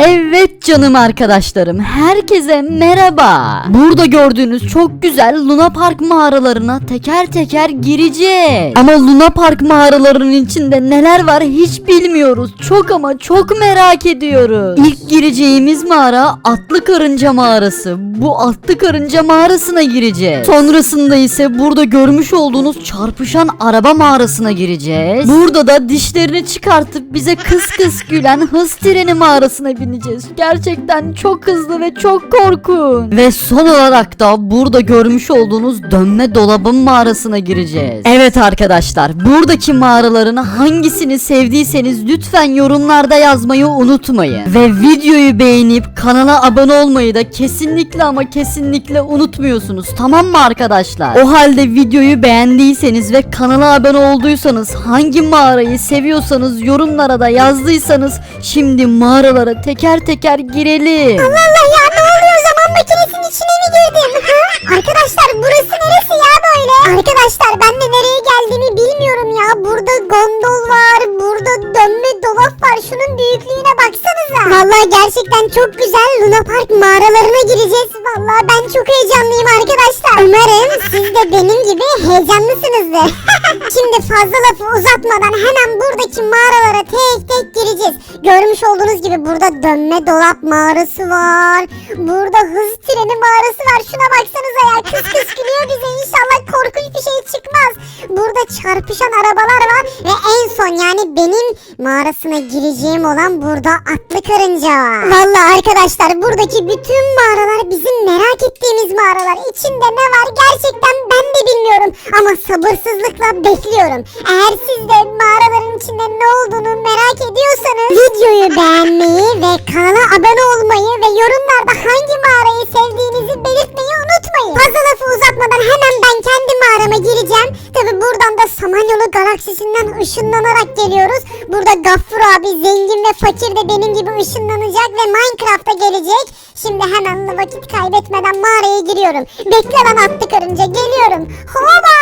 Evet canım arkadaşlarım, herkese merhaba. Burada gördüğünüz çok güzel Luna Park mağaralarına teker teker gireceğiz. Ama Luna Park mağaralarının içinde neler var hiç bilmiyoruz. Çok ama çok merak ediyoruz. İlk gireceğimiz mağara Atlı Karınca Mağarası. Bu Atlı Karınca Mağarasına gireceğiz. Sonrasında ise burada görmüş olduğunuz çarpışan araba mağarasına gireceğiz. Burada da dişlerini çıkartıp bize kıs kıs gülen hız treni mağarasına bineceğiz. Gerçekten çok hızlı ve çok korkunç. Ve son olarak da burada görmüş olduğunuz dönme dolabın mağarasına gireceğiz. Evet arkadaşlar buradaki mağaraların hangisini sevdiyseniz lütfen yorumlarda yazmayı unutmayın. Ve videoyu beğenip kanala abone olmayı da kesinlikle ama kesinlikle unutmuyorsunuz tamam mı arkadaşlar? O halde videoyu beğendiyseniz ve kanala abone olduysanız hangi mağarayı seviyorsanız yorumlara da yazdıysanız şimdi mağaralara teker teker girelim. Allah Allah ya ne oluyor zaman makinesinin içine mi girdim? Ha? Arkadaşlar burası neresi ya böyle? Arkadaşlar ben de nereye geldiğimi bilmiyorum ya. Burada gondol var, burada dönme dolap var. Şunun büyüklüğüne baksanıza. Vallahi gerçekten çok güzel Luna Park mağaralarına gireceğiz. Vallahi ben çok heyecanlıyım arkadaşlar. Umarım siz de benim gibi heyecanlısınızdır. Şimdi fazla lafı uzatmadan hemen buradaki mağaralara tek tek gireceğiz. Görmüş olduğunuz gibi burada dönme dolap mağarası var. Burada hız treni mağarası var. Şuna baksanıza ya kıs kıs gülüyor bize. İnşallah korkunç bir şey çıkmaz. Burada çarpışan arabalar var ve en son yani benim mağarasına gireceğim olan burada atlı karınca var. Vallahi arkadaşlar buradaki bütün mağaralar bizim merak ettiğimiz mağaralar. İçinde ne var gerçekten ben de bilmiyorum ama sabırsızlıkla bekliyorum. Eğer siz de mağaraların içinde ne olduğunu merak ediyorsanız videoyu beğenmeyi ve kanala abone olmayı ve yorumlarda hangi mağarayı sevdiğinizi belirtmeyi unutmayın. Fazla lafı uzatmadan hemen ben kendi mağarama gireceğim. Tabi buradan da Samanyolu galaksisinden ışınlanarak geliyoruz. Burada Gaffur abi zengin ve fakir de benim gibi ışınlanacak ve Minecraft'a gelecek. Şimdi hemen vakit kaybetmeden mağaraya giriyorum. Bekle lan attı karınca geliyorum. Hoba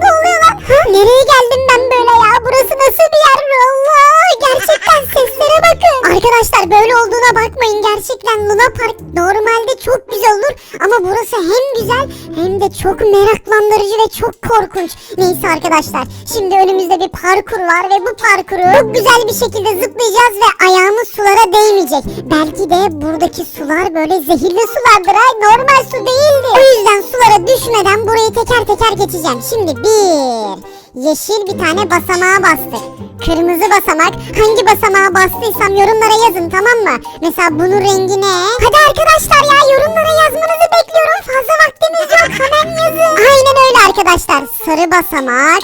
ne oluyor lan? Ha, nereye geldim ben böyle ya? Burası nasıl bir yer? Allah gerçekten seslere bakın. Arkadaşlar böyle olduğuna bakmayın. Gerçekten Luna Park normalde çok güzel olur. Ama burası hem güzel hem de çok meraklandırıcı ve çok korkunç. Neyse arkadaşlar şimdi önümüzde bir parkur var ve bu parkuru çok güzel bir şekilde zıplayacağız ve ayağımız sulara değmeyecek. Belki de buradaki sular böyle zehirli sulardır ha normal su değildi. O yüzden sulara düşmeden burayı teker teker geçeceğim. Şimdi bir yeşil bir tane basamağa bastık. Kırmızı basamak. Hangi basamağa bastıysam yorumlara yazın tamam mı? Mesela bunun rengi ne? Hadi arkadaşlar ya yorumlara yazmanızı bekliyorum. Fazla vaktimiz yok. Hemen yazın. Aynen öyle arkadaşlar. Sarı basamak.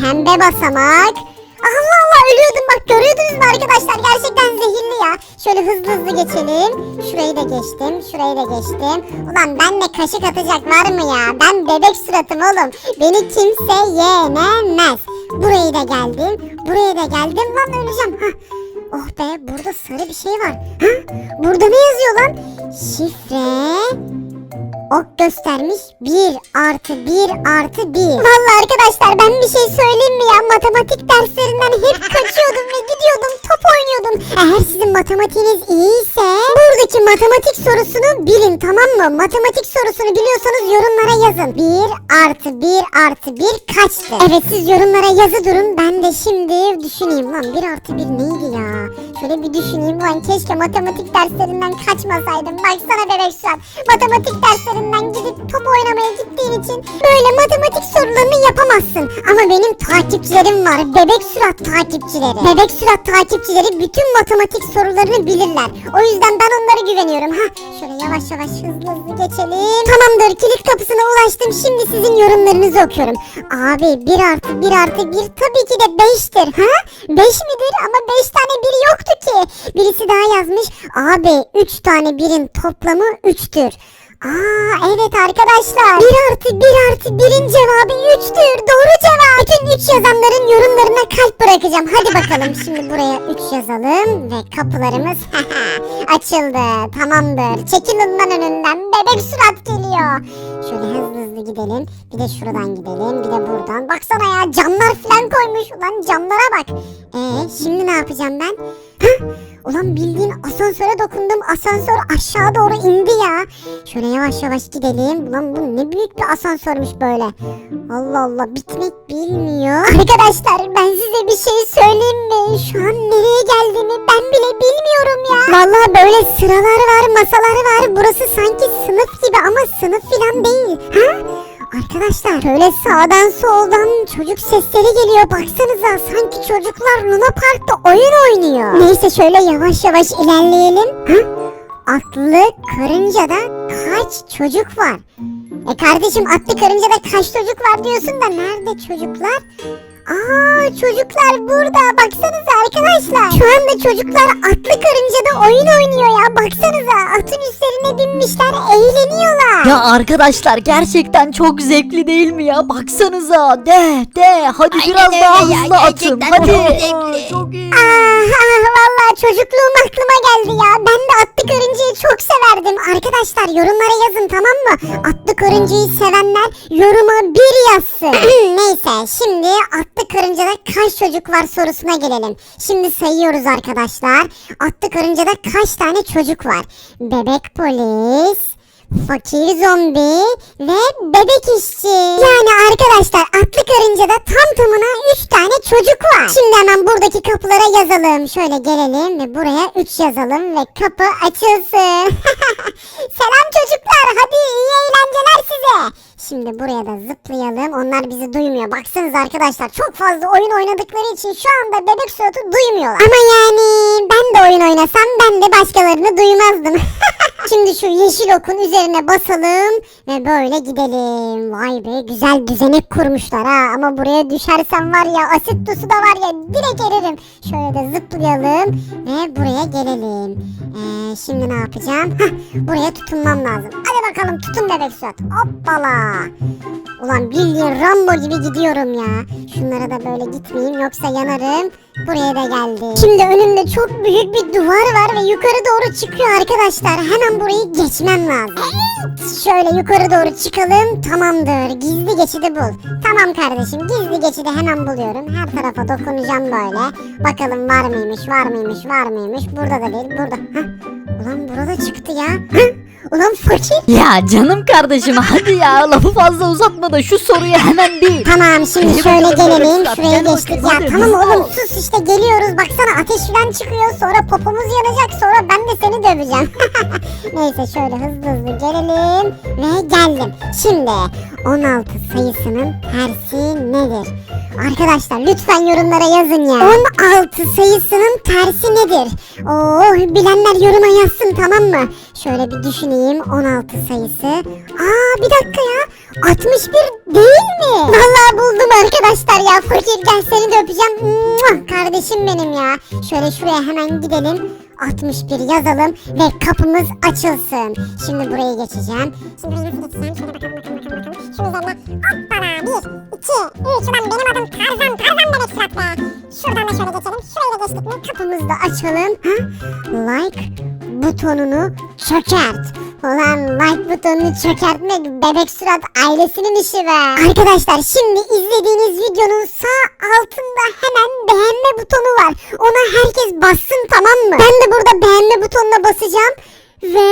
Pembe basamak. Allah Allah ölüyordum bak görüyordunuz mu arkadaşlar gerçekten zehirli ya. Şöyle hızlı hızlı geçelim. Şurayı da geçtim şurayı da geçtim. Ulan ben de kaşık atacak var mı ya? Ben bebek suratım oğlum. Beni kimse yenemez. Burayı da geldim. Buraya da geldim lan öleceğim. Hah. Oh be burada sarı bir şey var. Hah, burada ne yazıyor lan? Şifre ok göstermiş 1 artı 1 artı 1. Vallahi arkadaşlar ben bir şey söyleyeyim mi ya? Matematik derslerinden hep kaçıyordum ve gidiyordum top oynuyordum. Eğer sizin matematiğiniz iyiyse buradaki matematik sorusunu bilin tamam mı? Matematik sorusunu biliyorsanız yorumlara yazın. 1 artı 1 artı 1 kaçtı? Evet siz yorumlara yazı durun. Ben de şimdi düşüneyim lan 1 artı 1 neydi ya? Şöyle bir düşüneyim lan keşke matematik derslerinden kaçmasaydım. Baksana bebek surat. Matematik derslerinden gidip top oynamaya gittiğin için böyle matematik sorularını yapamazsın. Ama benim takipçilerim var. Bebek surat takipçileri. Bebek surat takipçileri bütün matematik sorularını bilirler. O yüzden ben onlara güveniyorum. Ha şöyle yavaş yavaş hızlı hızlı geçelim. Tamamdır kilit kapısına ulaştım. Şimdi sizin yorumlarınızı okuyorum. Abi 1 artı 1 artı 1 tabii ki de 5'tir. Ha 5 midir? Ama 5 tane 1 yoktu ki. Birisi daha yazmış. Abi 3 tane 1'in toplamı 3'tür. Aa evet arkadaşlar. 1 artı 1 artı 1'in cevabı 3'tür. Doğru cevap. Bütün 3 yazanların yorumlarına kalp bırakacağım. Hadi bakalım şimdi buraya 3 yazalım ve kapılarımız açıldı. Tamamdır. Çekil ondan önünden. Bebek surat geliyor. Şöyle hızlı hızlı gidelim. Bir de şuradan gidelim. Bir de buradan. Baksana ya camlar falan koymuş. Ulan camlara bak. Ee şimdi ne yapacağım ben? Ulan bildiğin asansöre dokundum. Asansör aşağı doğru indi ya. Şöyle yavaş yavaş gidelim. Ulan bu ne büyük bir asansörmüş böyle. Allah Allah bitmek bilmiyor. Arkadaşlar ben size bir şey söyleyeyim mi? Şu an nereye geldiğimi ben bile bilmiyorum ya. Vallahi böyle sıralar var, masalar var. Burası sanki sınıf gibi ama sınıf falan değil. Ha? Arkadaşlar böyle sağdan soldan çocuk sesleri geliyor. Baksanıza sanki çocuklar Luna Park'ta oyun oynuyor. Neyse şöyle yavaş yavaş ilerleyelim. Ha? Atlı karıncada kaç çocuk var? E kardeşim atlı karıncada kaç çocuk var diyorsun da nerede çocuklar? Aa çocuklar burada baksanıza arkadaşlar. Şu anda çocuklar atlı karıncada oyun oynuyor ya. Baksanıza binmişler eğleniyorlar. Ya arkadaşlar gerçekten çok zevkli değil mi ya? Baksanıza de de hadi biraz öyle daha ya, hızlı atın gerçekten hadi. çok zevkli. Çok iyi. Aha vallahi çocukluğum aklıma geldi ya. Ben de atlı karıncayı çok severdim. Arkadaşlar yorumlara yazın tamam mı? Atlı karıncayı sevenler yoruma bir yazsın. Neyse şimdi atlı karıncada kaç çocuk var sorusuna gelelim. Şimdi sayıyoruz arkadaşlar. Atlı karıncada kaç tane çocuk var? Bebek polis, fakir zombi ve bebek işçi. Yani arkadaşlar atlı karıncada tam tamına 3 tane çocuk var. Şimdi hemen buradaki kapılara yazalım. Şöyle gelelim ve buraya 3 yazalım ve kapı açılsın. Selam çocuklar hadi iyi eğlenceler size. Şimdi buraya da zıplayalım. Onlar bizi duymuyor. Baksanıza arkadaşlar çok fazla oyun oynadıkları için şu anda bebek suratı duymuyorlar. Ama yani ben de oyun oynasam ben de başkalarını duymazdım. Şimdi şu yeşil okun üzerine basalım ve böyle gidelim. Vay be güzel düzenek kurmuşlar ha. Ama buraya düşersem var ya asit tusu da var ya direkt eririm. Şöyle de zıplayalım ve buraya gelelim. Ee, şimdi ne yapacağım? Hah, buraya tutunmam lazım. Bakalım tutun bebek suat. Hoppala. Ulan bildiğin Rambo gibi gidiyorum ya. Şunlara da böyle gitmeyeyim yoksa yanarım. Buraya da geldim. Şimdi önümde çok büyük bir duvar var ve yukarı doğru çıkıyor arkadaşlar. Hemen burayı geçmem lazım. Şöyle yukarı doğru çıkalım. Tamamdır. Gizli geçidi bul. Tamam kardeşim. Gizli geçidi hemen buluyorum. Her tarafa dokunacağım böyle. Bakalım var mıymış, var mıymış, var mıymış. Burada da değil, burada. Hah. Ulan burada çıktı ya. Ulan fakir. Ya canım kardeşim hadi ya lafı fazla uzatma da şu soruyu hemen bil. Tamam şimdi şöyle gelelim. Şuraya geçtik ya. Tamam oğlum sus işte geliyoruz. Baksana ateş falan çıkıyor. Sonra popomuz yanacak. Sonra ben de seni döveceğim. Neyse şöyle hızlı hızlı gelelim. Ve geldim. Şimdi 16 sayısının tersi nedir? Arkadaşlar lütfen yorumlara yazın ya. 16 sayısının tersi nedir? Oo bilenler yoruma yazsın tamam mı? Şöyle bir düşüneyim 16 sayısı. Aa bir dakika ya. 61 değil mi? Vallahi buldum arkadaşlar ya. Fakir gel seni de öpeceğim. Mua, Kardeşim benim ya. Şöyle şuraya hemen gidelim. 61 yazalım ve kapımız açılsın. Şimdi buraya geçeceğim. Şimdi buraya nasıl geçeceğim? Şöyle bakalım bakalım bakalım bakalım. Şu üzerine hoppala 1, 2, 3. Ulan benim adım Tarzan. Tarzan bebek surat. Şuradan da şöyle geçelim. Şurayı da geçtik mi kapımızı da açalım. Ha? Like butonunu çökert. Ulan like butonunu çökertmek bebek surat ailesinin işi be. Arkadaşlar şimdi izlediğiniz videonun sağ altında hemen beğenme butonu var. Ona herkes bassın tamam mı? Ben de burada beğenme butonuna basacağım. Ve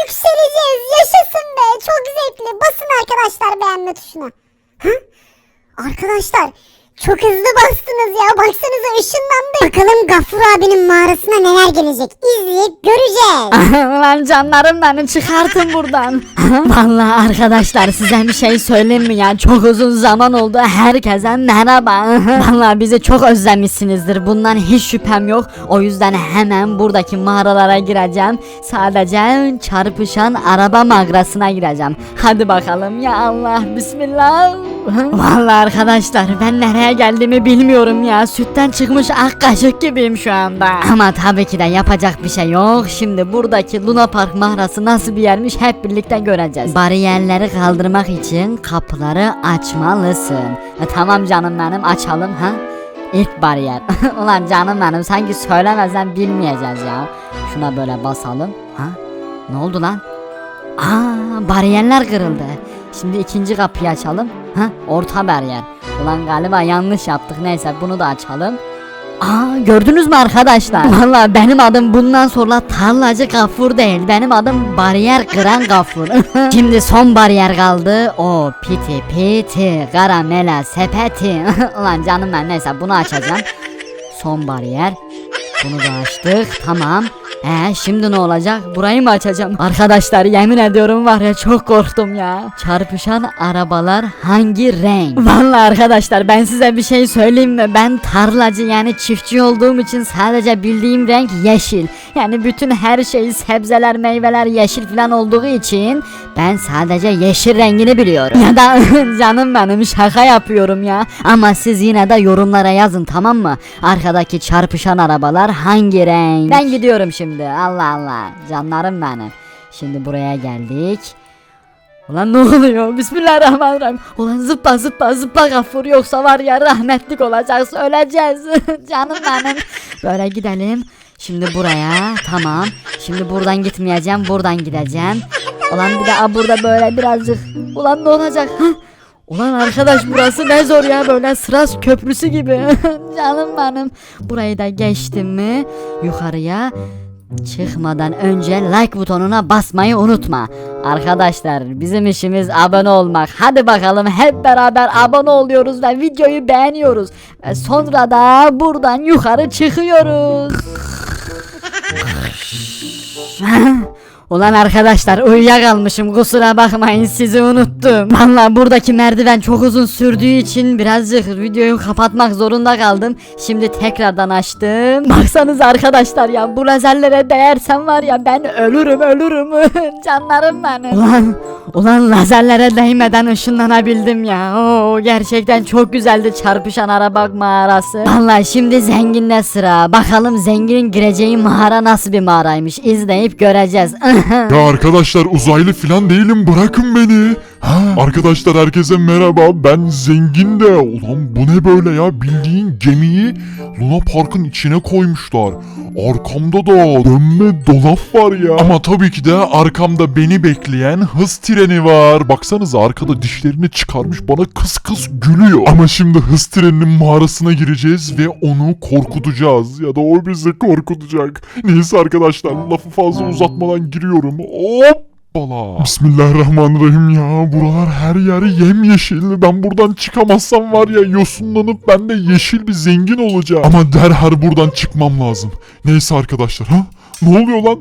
yükseleceğiz. Yaşasın be. Çok zevkli. Basın arkadaşlar beğenme tuşuna. Hı? Arkadaşlar çok hızlı bastınız ya. Baksanıza ışınlandı. Bakalım Gaffur abinin mağarasına neler gelecek. İzleyip göreceğiz. Lan canlarım benim çıkartın buradan. Vallahi arkadaşlar size bir şey söyleyeyim mi ya? Çok uzun zaman oldu. Herkese merhaba. Vallahi bizi çok özlemişsinizdir. Bundan hiç şüphem yok. O yüzden hemen buradaki mağaralara gireceğim. Sadece çarpışan araba mağarasına gireceğim. Hadi bakalım ya Allah. Bismillah. Vallahi arkadaşlar ben nereye geldiğimi bilmiyorum ya. Sütten çıkmış ak kaşık gibiyim şu anda. Ama tabii ki de yapacak bir şey yok. Şimdi buradaki Luna Park mağarası nasıl bir yermiş hep birlikte göreceğiz. Bariyerleri kaldırmak için kapıları açmalısın. E, tamam canım benim açalım ha. İlk bariyer. Ulan canım benim sanki söylemezsen bilmeyeceğiz ya. Şuna böyle basalım. Ha? Ne oldu lan? Aa bariyerler kırıldı. Şimdi ikinci kapıyı açalım. Ha orta bariyer. Ulan galiba yanlış yaptık. Neyse bunu da açalım. Aa gördünüz mü arkadaşlar? Valla benim adım bundan sonra tarlacı gafur değil. Benim adım bariyer kıran gafur. Şimdi son bariyer kaldı. O piti piti karamela sepeti. Ulan canım ben neyse bunu açacağım. Son bariyer. Bunu da açtık. Tamam. Ee şimdi ne olacak? Burayı mı açacağım? Arkadaşlar yemin ediyorum var ya çok korktum ya. Çarpışan arabalar hangi renk? Vallahi arkadaşlar ben size bir şey söyleyeyim mi? Ben tarlacı yani çiftçi olduğum için sadece bildiğim renk yeşil. Yani bütün her şey sebzeler meyveler yeşil falan olduğu için ben sadece yeşil rengini biliyorum. Ya da canım benim şaka yapıyorum ya. Ama siz yine de yorumlara yazın tamam mı? Arkadaki çarpışan arabalar hangi renk? Ben gidiyorum şimdi. Allah Allah. Canlarım benim. Şimdi buraya geldik. Ulan ne oluyor? Bismillahirrahmanirrahim. Ulan zıpla zıpla zıpla gafur yoksa var ya rahmetlik olacağız öleceğiz. Canım benim. Böyle gidelim. Şimdi buraya tamam. Şimdi buradan gitmeyeceğim buradan gideceğim. Ulan bir de a, burada böyle birazcık. Ulan ne olacak? Ulan arkadaş burası ne zor ya böyle Sıras köprüsü gibi. Canım benim. Burayı da geçtim mi yukarıya çıkmadan önce like butonuna basmayı unutma. Arkadaşlar bizim işimiz abone olmak. Hadi bakalım hep beraber abone oluyoruz ve videoyu beğeniyoruz. Ve sonra da buradan yukarı çıkıyoruz. Ulan arkadaşlar uyuyakalmışım kusura bakmayın sizi unuttum. Valla buradaki merdiven çok uzun sürdüğü için birazcık videoyu kapatmak zorunda kaldım. Şimdi tekrardan açtım. Baksanız arkadaşlar ya bu lazerlere değersem var ya ben ölürüm ölürüm. Canlarım benim. Ulan, ulan lazerlere değmeden ışınlanabildim ya. Oo, gerçekten çok güzeldi çarpışan araba mağarası. Valla şimdi zenginle sıra. Bakalım zenginin gireceği mağara nasıl bir mağaraymış. İzleyip göreceğiz. Ya arkadaşlar uzaylı falan değilim bırakın beni. Arkadaşlar herkese merhaba ben zengin de. Ulan bu ne böyle ya bildiğin gemiyi Luna Park'ın içine koymuşlar. Arkamda da dönme dolap var ya. Ama tabii ki de arkamda beni bekleyen hız treni var. Baksanıza arkada dişlerini çıkarmış bana kıs kıs gülüyor. Ama şimdi hız treninin mağarasına gireceğiz ve onu korkutacağız. Ya da o bizi korkutacak. Neyse arkadaşlar lafı fazla uzatmadan giriyorum. Hop! Hoppala. Bismillahirrahmanirrahim ya. Buralar her yer yemyeşil. Ben buradan çıkamazsam var ya yosunlanıp ben de yeşil bir zengin olacağım. Ama derhal buradan çıkmam lazım. Neyse arkadaşlar ha? Ne oluyor lan?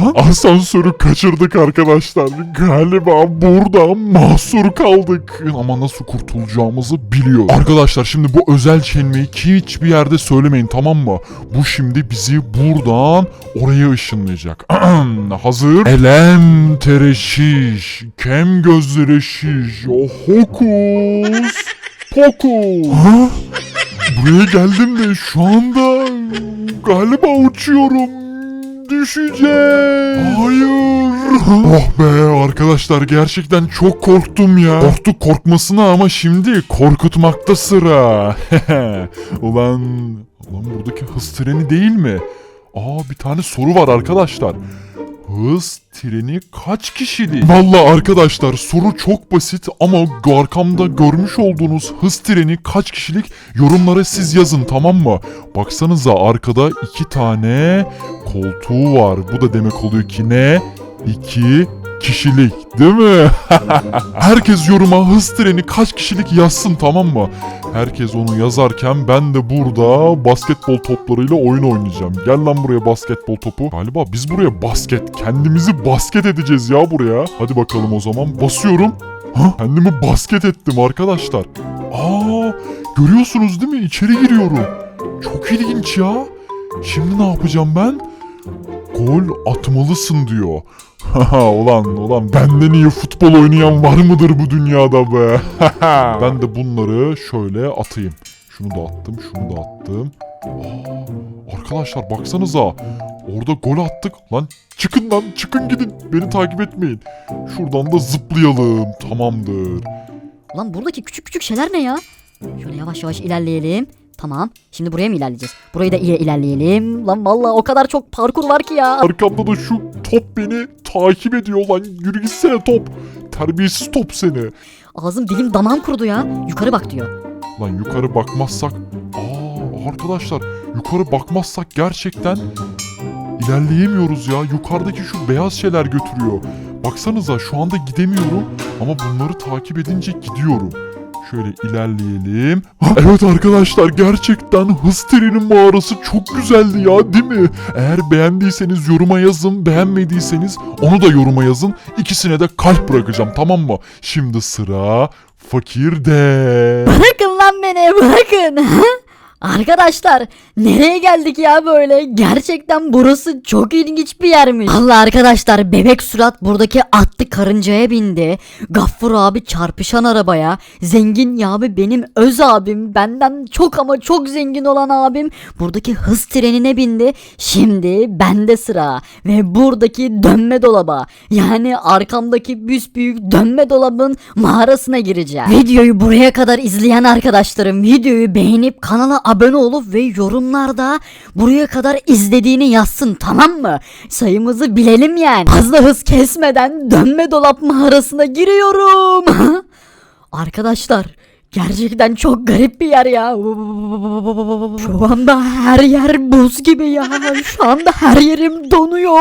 Lan asansörü kaçırdık arkadaşlar. Galiba burada mahsur kaldık. Ama nasıl kurtulacağımızı biliyor. Arkadaşlar şimdi bu özel kelimeyi hiçbir yerde söylemeyin tamam mı? Bu şimdi bizi buradan oraya ışınlayacak. Hazır. Elem tereşiş. Kem gözleri şiş. Hokus. Pokus. Ha? Buraya geldim de şu anda galiba uçuyorum. Düşeceğim. Hayır. Oh be arkadaşlar gerçekten çok korktum ya. Korktuk korkmasına ama şimdi korkutmakta sıra. ulan, ulan buradaki hız treni değil mi? Aa bir tane soru var arkadaşlar. Hız treni kaç kişilik? Valla arkadaşlar soru çok basit ama arkamda görmüş olduğunuz hız treni kaç kişilik yorumlara siz yazın tamam mı? Baksanıza arkada iki tane koltuğu var. Bu da demek oluyor ki ne? İki kişilik değil mi? Herkes yoruma hız treni kaç kişilik yazsın tamam mı? Herkes onu yazarken ben de burada basketbol toplarıyla oyun oynayacağım. Gel lan buraya basketbol topu. Galiba biz buraya basket, kendimizi basket edeceğiz ya buraya. Hadi bakalım o zaman. Basıyorum. Ha, kendimi basket ettim arkadaşlar. Aa, görüyorsunuz değil mi? İçeri giriyorum. Çok ilginç ya. Şimdi ne yapacağım ben? Gol atmalısın diyor. Ulan ulan benden iyi futbol oynayan var mıdır bu dünyada be? ben de bunları şöyle atayım. Şunu da attım, şunu da attım. Aa, arkadaşlar baksanıza. Orada gol attık. Lan çıkın lan çıkın gidin. Beni takip etmeyin. Şuradan da zıplayalım. Tamamdır. Lan buradaki küçük küçük şeyler ne ya? Şöyle yavaş yavaş ilerleyelim. Tamam. Şimdi buraya mı ilerleyeceğiz? Burayı da iyi ilerleyelim. Lan vallahi o kadar çok parkur var ki ya. Arkamda da şu top beni takip ediyor lan. Yürü gitsene top. Terbiyesiz top seni. Ağzım dilim damağım kurudu ya. Yukarı bak diyor. Lan yukarı bakmazsak... Aa arkadaşlar yukarı bakmazsak gerçekten ilerleyemiyoruz ya. Yukarıdaki şu beyaz şeyler götürüyor. Baksanıza şu anda gidemiyorum ama bunları takip edince gidiyorum. Şöyle ilerleyelim. Evet arkadaşlar gerçekten hız trenin mağarası çok güzeldi ya değil mi? Eğer beğendiyseniz yoruma yazın, beğenmediyseniz onu da yoruma yazın. İkisine de kalp bırakacağım tamam mı? Şimdi sıra fakirde. Bırakın lan beni bırakın. Arkadaşlar nereye geldik ya böyle? Gerçekten burası çok ilginç bir yermiş. Allah arkadaşlar bebek surat buradaki atlı karıncaya bindi. Gaffur abi çarpışan arabaya. Zengin ya abi benim öz abim. Benden çok ama çok zengin olan abim. Buradaki hız trenine bindi. Şimdi bende sıra. Ve buradaki dönme dolaba. Yani arkamdaki büyük dönme dolabın mağarasına gireceğim. Videoyu buraya kadar izleyen arkadaşlarım videoyu beğenip kanala abone olup ve yorumlarda buraya kadar izlediğini yazsın tamam mı? Sayımızı bilelim yani. Fazla hız kesmeden dönme dolap mağarasına giriyorum. Arkadaşlar Gerçekten çok garip bir yer ya. Şu anda her yer buz gibi ya. Şu anda her yerim donuyor.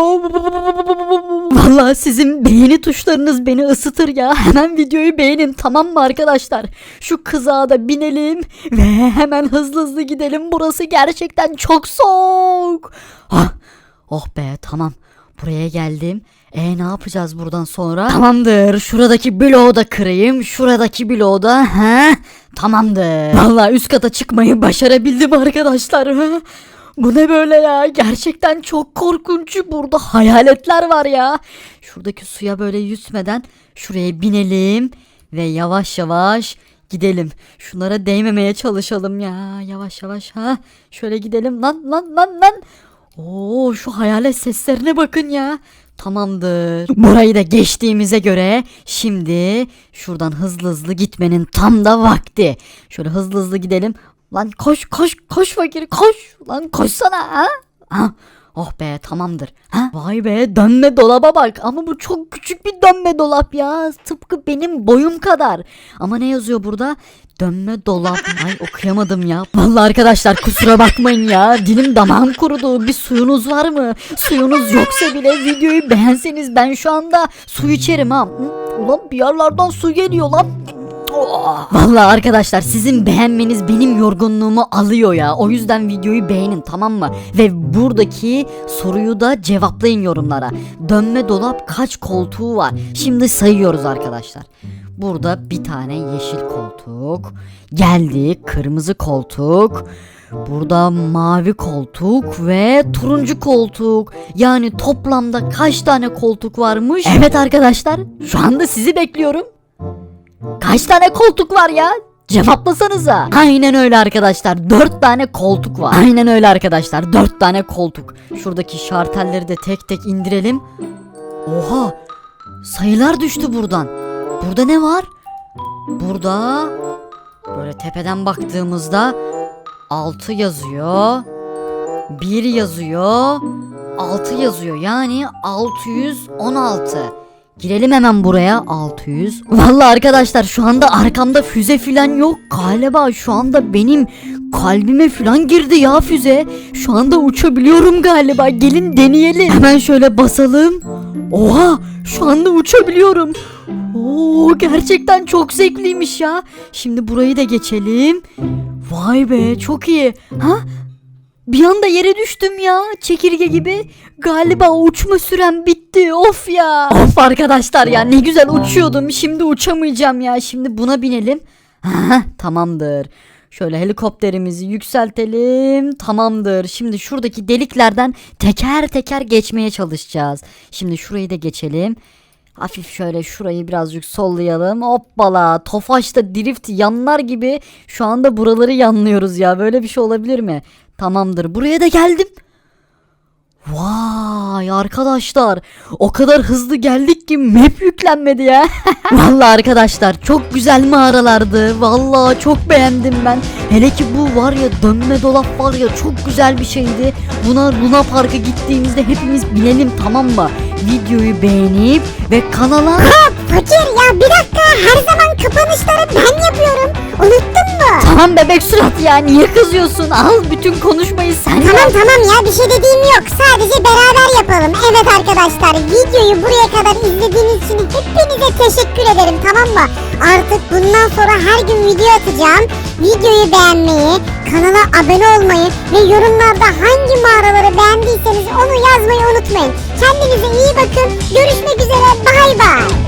Vallahi sizin beğeni tuşlarınız beni ısıtır ya. Hemen videoyu beğenin tamam mı arkadaşlar? Şu kızağa da binelim ve hemen hızlı hızlı gidelim. Burası gerçekten çok soğuk. Ah, oh be tamam. Buraya geldim. E ne yapacağız buradan sonra? Tamamdır. Şuradaki bloğu da kırayım. Şuradaki bloğu da. He? Tamamdır. Vallahi üst kata çıkmayı başarabildim arkadaşlar. He? Bu ne böyle ya? Gerçekten çok korkunç. Burada hayaletler var ya. Şuradaki suya böyle yüzmeden şuraya binelim ve yavaş yavaş gidelim. Şunlara değmemeye çalışalım ya. Yavaş yavaş ha. Şöyle gidelim. Lan lan lan lan. Oo şu hayalet seslerine bakın ya. Tamamdır. Burayı da geçtiğimize göre şimdi şuradan hızlı hızlı gitmenin tam da vakti. Şöyle hızlı hızlı gidelim. Lan koş koş koş fakir koş. Lan koşsana ha. Ha. Oh be tamamdır. Ha? Vay be dönme dolaba bak ama bu çok küçük bir dönme dolap ya. Tıpkı benim boyum kadar. Ama ne yazıyor burada? Dönme dolap. Ay okuyamadım ya. Vallahi arkadaşlar kusura bakmayın ya. Dilim damağım kurudu. Bir suyunuz var mı? Suyunuz yoksa bile videoyu beğenseniz ben şu anda su içerim ha. Ulan bir yerlerden su geliyor lan. Vallahi arkadaşlar sizin beğenmeniz benim yorgunluğumu alıyor ya. O yüzden videoyu beğenin tamam mı? Ve buradaki soruyu da cevaplayın yorumlara. Dönme dolap kaç koltuğu var? Şimdi sayıyoruz arkadaşlar. Burada bir tane yeşil koltuk. Geldi kırmızı koltuk. Burada mavi koltuk ve turuncu koltuk. Yani toplamda kaç tane koltuk varmış? Evet arkadaşlar şu anda sizi bekliyorum. Kaç tane koltuk var ya? Cevaplasanıza. Aynen öyle arkadaşlar. Dört tane koltuk var. Aynen öyle arkadaşlar. Dört tane koltuk. Şuradaki şartelleri de tek tek indirelim. Oha. Sayılar düştü buradan. Burada ne var? Burada böyle tepeden baktığımızda 6 yazıyor. 1 yazıyor. 6 yazıyor. Yani 616. Girelim hemen buraya 600. Vallahi arkadaşlar şu anda arkamda füze filan yok. Galiba şu anda benim kalbime filan girdi ya füze. Şu anda uçabiliyorum galiba. Gelin deneyelim. Hemen şöyle basalım. Oha şu anda uçabiliyorum. Oo gerçekten çok zevkliymiş ya. Şimdi burayı da geçelim. Vay be çok iyi. Ha? Bir anda yere düştüm ya çekirge gibi. Galiba uçma sürem bitti of ya. Of arkadaşlar ya ne güzel uçuyordum. Şimdi uçamayacağım ya. Şimdi buna binelim. Tamamdır. Şöyle helikopterimizi yükseltelim. Tamamdır. Şimdi şuradaki deliklerden teker teker geçmeye çalışacağız. Şimdi şurayı da geçelim. Hafif şöyle şurayı birazcık sollayalım. Hoppala. Tofaş'ta drift yanlar gibi şu anda buraları yanlıyoruz ya. Böyle bir şey olabilir mi? Tamamdır. Buraya da geldim. Vay arkadaşlar o kadar hızlı geldik ki map yüklenmedi ya. Vallahi arkadaşlar çok güzel mağaralardı. Vallahi çok beğendim ben. Hele ki bu var ya dönme dolap var ya çok güzel bir şeydi. Buna Luna Park'a gittiğimizde hepimiz binelim tamam mı? Videoyu beğenip ve kanala Fakir ya bir dakika her zaman Tamam bebek surat ya niye kızıyorsun? Al bütün konuşmayı sen yap. Tamam tamam ya bir şey dediğim yok. Sadece beraber yapalım. Evet arkadaşlar videoyu buraya kadar izlediğiniz için hepinize teşekkür ederim tamam mı? Artık bundan sonra her gün video atacağım. Videoyu beğenmeyi, kanala abone olmayı ve yorumlarda hangi mağaraları beğendiyseniz onu yazmayı unutmayın. Kendinize iyi bakın. Görüşmek üzere. Bay bay.